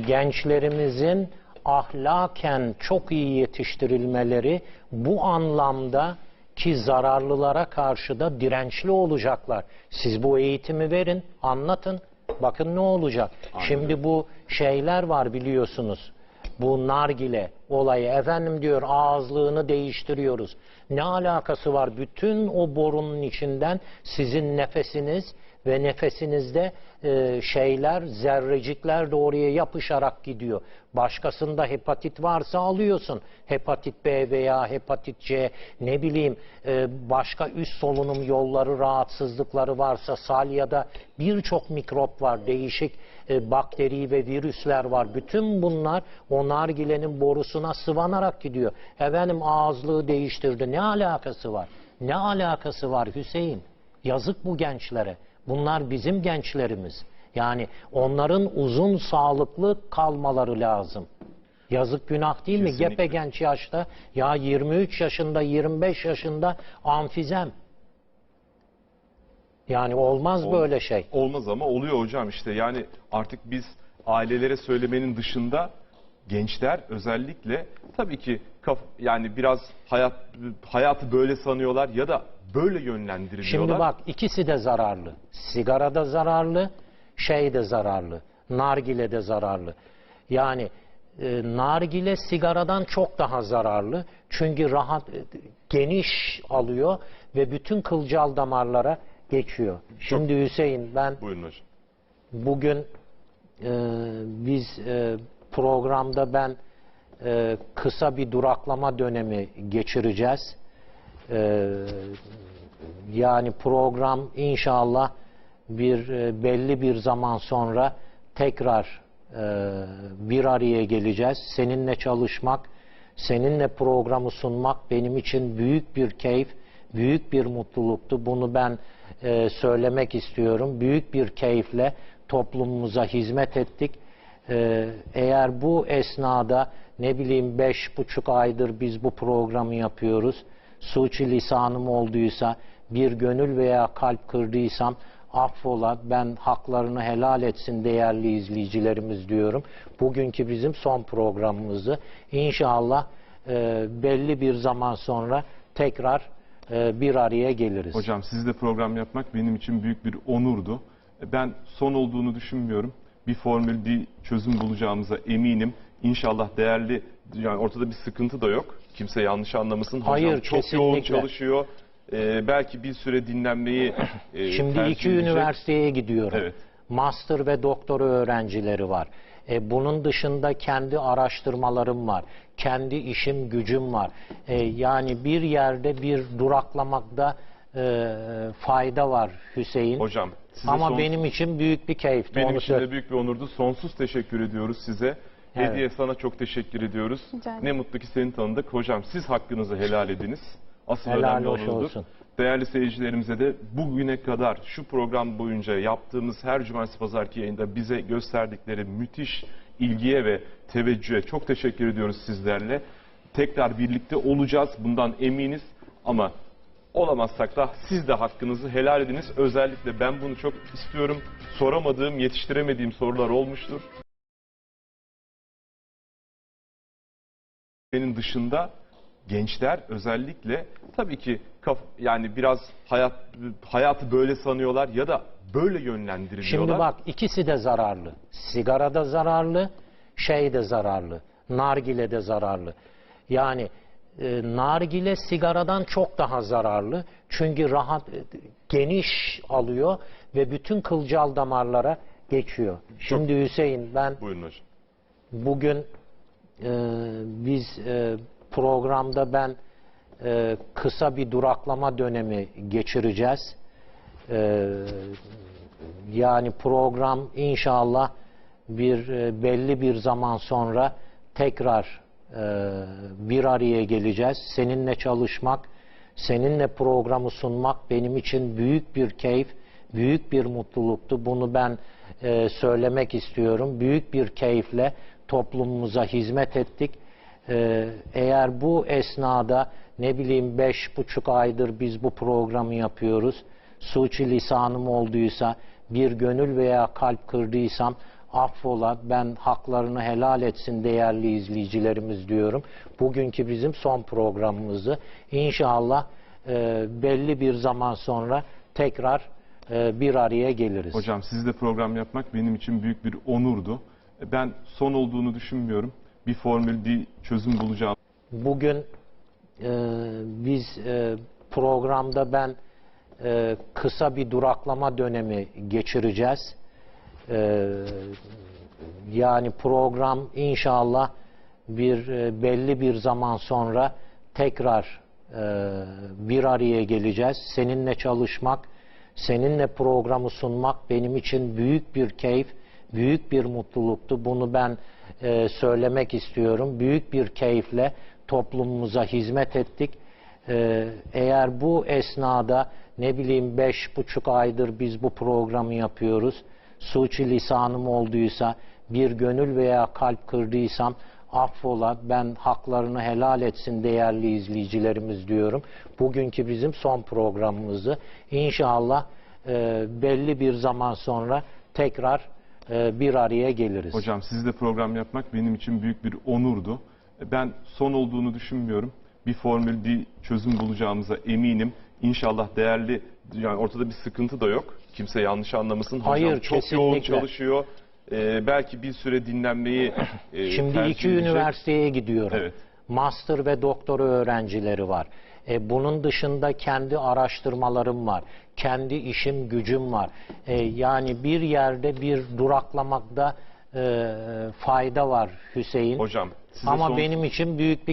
gençlerimizin ahlaken çok iyi yetiştirilmeleri bu anlamda ki zararlılara karşı da dirençli olacaklar. Siz bu eğitimi verin, anlatın. Bakın ne olacak. Şimdi bu şeyler var biliyorsunuz. Bu nargile olayı efendim diyor ağızlığını değiştiriyoruz. Ne alakası var? Bütün o borunun içinden sizin nefesiniz ve nefesinizde e, şeyler, zerrecikler de oraya yapışarak gidiyor. Başkasında hepatit varsa alıyorsun. Hepatit B veya hepatit C ne bileyim e, başka üst solunum yolları rahatsızlıkları varsa salyada birçok mikrop var, değişik e, bakteri ve virüsler var. Bütün bunlar o nargilenin borusuna sıvanarak gidiyor. Efendim ağızlığı değiştirdi. Ne alakası var? Ne alakası var Hüseyin? Yazık bu gençlere. Bunlar bizim gençlerimiz. Yani onların uzun sağlıklı kalmaları lazım. Yazık günah değil mi? Kesinlikle. Gepe genç yaşta ya 23 yaşında 25 yaşında amfizem. Yani olmaz Ol- böyle şey. Olmaz ama oluyor hocam işte yani artık biz ailelere söylemenin dışında gençler özellikle tabii ki kaf, yani biraz hayat hayatı böyle sanıyorlar ya da böyle yönlendiriliyorlar. Şimdi bak ikisi de zararlı. Sigara da zararlı, şey de zararlı. Nargile de zararlı. Yani e, nargile sigaradan çok daha zararlı. Çünkü rahat e, geniş alıyor ve bütün kılcal damarlara geçiyor. Şimdi Hüseyin ben Buyurun hocam. Bugün e, biz e, programda ben e, kısa bir duraklama dönemi geçireceğiz. E, yani program inşallah bir e, belli bir zaman sonra tekrar e, bir araya geleceğiz. Seninle çalışmak, seninle programı sunmak benim için büyük bir keyif, büyük bir mutluluktu. Bunu ben e, söylemek istiyorum. Büyük bir keyifle toplumumuza hizmet ettik. E, eğer bu esnada ne bileyim beş buçuk aydır biz bu programı yapıyoruz. Suçi lisanım olduysa, bir gönül veya kalp kırdıysam affola ben haklarını helal etsin değerli izleyicilerimiz diyorum. Bugünkü bizim son programımızı inşallah e, belli bir zaman sonra tekrar e, bir araya geliriz. Hocam sizle program yapmak benim için büyük bir onurdu. Ben son olduğunu düşünmüyorum. Bir formül, bir çözüm bulacağımıza eminim. İnşallah değerli, yani ortada bir sıkıntı da yok. Kimse yanlış anlamasın. Hocam Hayır, çok yoğun kesinlikle. çalışıyor. Ee, belki bir süre dinlenmeyi e, Şimdi tercih iki edecek. üniversiteye gidiyorum. Evet. Master ve doktora öğrencileri var. E, bunun dışında kendi araştırmalarım var. Kendi işim gücüm var. E, yani bir yerde bir duraklamakta e, fayda var Hüseyin. Hocam size Ama son- benim için büyük bir keyifti. benim için de büyük bir onurdu. Sonsuz teşekkür ediyoruz size. Evet. Hediye sana çok teşekkür ediyoruz. Ne mutlu ki seni tanıdık. Hocam siz hakkınızı helal ediniz. Asıl Helal önemli hoş olanıdır. olsun. Değerli seyircilerimize de bugüne kadar şu program boyunca yaptığımız her cumartesi pazarki yayında bize gösterdikleri müthiş ilgiye ve teveccühe çok teşekkür ediyoruz sizlerle. Tekrar birlikte olacağız bundan eminiz ama olamazsak da siz de hakkınızı helal ediniz. Özellikle ben bunu çok istiyorum. Soramadığım, yetiştiremediğim sorular olmuştur. Benim dışında gençler özellikle tabii ki yani biraz hayat hayatı böyle sanıyorlar ya da böyle yönlendiriliyorlar. Şimdi bak ikisi de zararlı. Sigara da zararlı, şey de zararlı. Nargile de zararlı. Yani e, nargile sigaradan çok daha zararlı. Çünkü rahat e, geniş alıyor ve bütün kılcal damarlara geçiyor. Şimdi Hüseyin ben Buyurun hocam. bugün e, biz e, programda ben e, kısa bir duraklama dönemi geçireceğiz. E, yani program inşallah bir e, belli bir zaman sonra tekrar bir araya geleceğiz. Seninle çalışmak, seninle programı sunmak benim için büyük bir keyif, büyük bir mutluluktu. Bunu ben e, söylemek istiyorum. Büyük bir keyifle toplumumuza hizmet ettik. E, eğer bu esnada ne bileyim beş buçuk aydır biz bu programı yapıyoruz. Suçi lisanım olduysa, bir gönül veya kalp kırdıysam affola, ben haklarını helal etsin değerli izleyicilerimiz diyorum. Bugünkü bizim son programımızı inşallah e, belli bir zaman sonra tekrar e, bir araya geliriz. Hocam sizle program yapmak benim için büyük bir onurdu. Ben son olduğunu düşünmüyorum. Bir formül, bir çözüm bulacağım. Bugün e, biz e, programda ben e, kısa bir duraklama dönemi geçireceğiz. E, yani program inşallah bir e, belli bir zaman sonra tekrar e, bir araya geleceğiz. Seninle çalışmak, seninle programı sunmak benim için büyük bir keyif, büyük bir mutluluktu. Bunu ben e, söylemek istiyorum. Büyük bir keyifle toplumumuza hizmet ettik. E, eğer bu esnada ne bileyim beş buçuk aydır biz bu programı yapıyoruz. Suçi lisanım olduysa, bir gönül veya kalp kırdıysam affola, ben haklarını helal etsin değerli izleyicilerimiz diyorum. Bugünkü bizim son programımızı inşallah e, belli bir zaman sonra tekrar e, bir araya geliriz. Hocam sizle program yapmak benim için büyük bir onurdu. Ben son olduğunu düşünmüyorum. Bir formül, bir çözüm bulacağımıza eminim. İnşallah değerli, yani ortada bir sıkıntı da yok. Kimse yanlış anlamasın. Hocam Hayır, çok yoğun kesinlikle. çalışıyor. Ee, belki bir süre dinlenmeyi e, Şimdi tercih iki edecek. üniversiteye gidiyorum. Evet. Master ve doktora öğrencileri var. E, bunun dışında kendi araştırmalarım var. Kendi işim gücüm var. E, yani bir yerde bir duraklamakta e, fayda var Hüseyin. Hocam size Ama son- benim için büyük bir